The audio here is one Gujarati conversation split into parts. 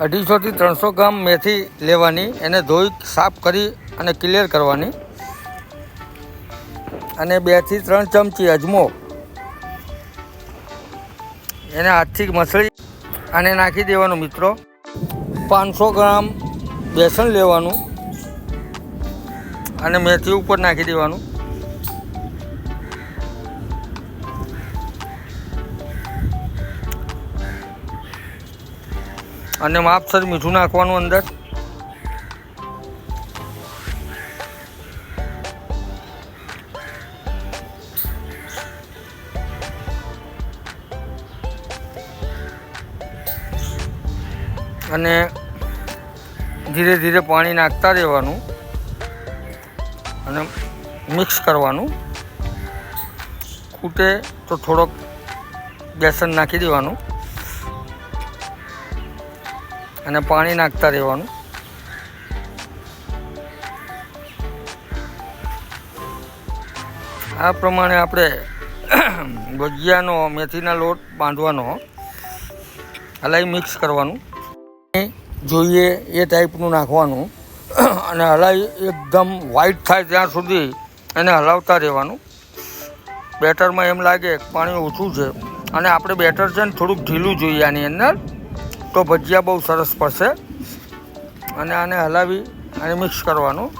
અઢીસોથી ત્રણસો ગ્રામ મેથી લેવાની, એને ધોઈ સાફ કરી અને ક્લિયર કરવાની. અને બેથી ત્રણ ચમચી અજમો. એને હાથથી મસળી અને નાખી દેવાનું મિત્રો. પાંચસો ગ્રામ બેસન લેવાનું. અને મેથી ઉપર નાખી દેવાનું. અને માપસર મીઠું નાખવાનું અંદર. અને ધીરે ધીરે પાણી નાખતા રહેવાનું અને મિક્સ કરવાનું. ખૂટે તો થોડોક બેસન નાખી દેવાનું. અને પાણી નાખતા રહેવાનું. આ પ્રમાણે આપણે ભજીયાનો, મેથીના લોટ બાંધવાનો. હલાઈ મિક્સ કરવાનું. જોઈએ એ ટાઈપનું નાખવાનું. અને હલાઈ એકદમ વ્હાઈટ થાય ત્યાં સુધી એને હલાવતા રહેવાનું. બેટરમાં એમ લાગે પાણી ઓછું છે. અને આપણે બેટર છે ને થોડુંક ઢીલું જોઈએ આની અંદર. તો ભજીયા બહુ સરસ પડશે. અને આને હલાવી અને મિક્સ કરવાનું.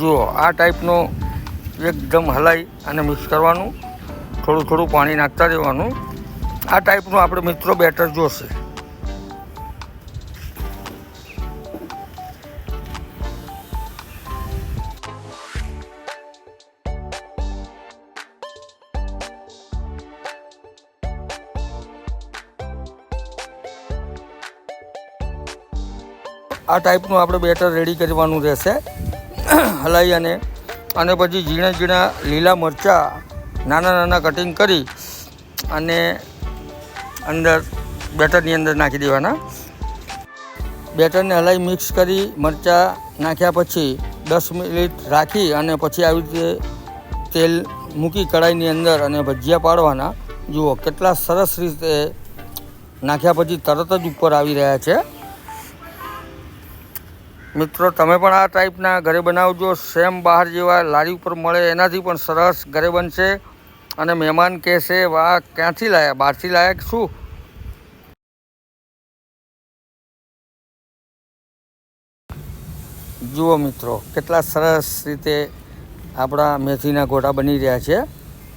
જુઓ, આ ટાઈપનો એકદમ હલાવી અને મિક્સ કરવાનું. થોડું થોડું પાણી નાખતા રહેવાનું. આ ટાઈપનું આપણે મિત્રો બેટર જોશે. આ ટાઈપનું આપણે બેટર રેડી કરવાનું રહેશે. હલાવી અને અને પછી ઝીણા ઝીણા લીલા મરચાં નાના નાના કટિંગ કરી અને અંદર બેટરની અંદર નાખી દેવાના. બેટરને હલાવી મિક્સ કરી મરચાં નાખ્યા પછી દસ મિનિટ રાખી અને પછી આવી રીતે તેલ મૂકી કઢાઈની અંદર અને ભજીયા પાડવાના. જુઓ કેટલા સરસ રીતે નાખ્યા પછી તરત જ ઉપર આવી રહ્યા છે. મિત્રો, તમે પણ આ ટાઈપના ઘરે બનાવજો. સેમ બહાર જેવા લારી ઉપર મળે એનાથી પણ સરસ ઘરે બનશે. અને મહેમાન કહેશે, વાહ, ક્યાંથી લાયા? બહારથી લાયા કે શું? જુઓ મિત્રો, કેટલા સરસ રીતે આપણા મેથીના ગોટા બની રહ્યા છે.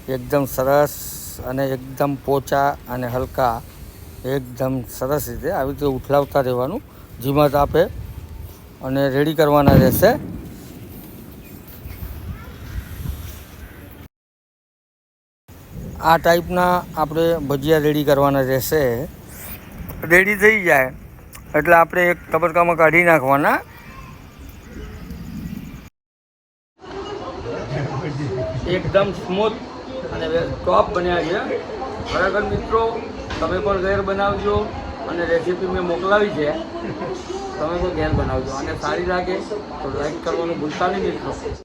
એકદમ સરસ અને એકદમ પોચા અને હલકા. એકદમ સરસ રીતે આવી રીતે ઉથલાવતા રહેવાનું. ધીમા તાપે અને રેડી કરવાના રહેશે. આ ટાઈપના આપણે ભજીયા રેડી કરવાના રહેશે. રેડી થઈ જાય. એટલે આપણે એક તબક્કામાં કાઢી નાખવાના. એકદમ સ્મૂથ અને ટોપ બન્યા છે. ખરેખર મિત્રો, તમે પણ ઘેર બનાવજો. અને રેસીપી મેં મોકલાવી છે. તમે પણ ઘેર બનાવજો. અને સારી લાગે તો લાઈક કરવાનું ભૂલતા નહીં મિત્રો.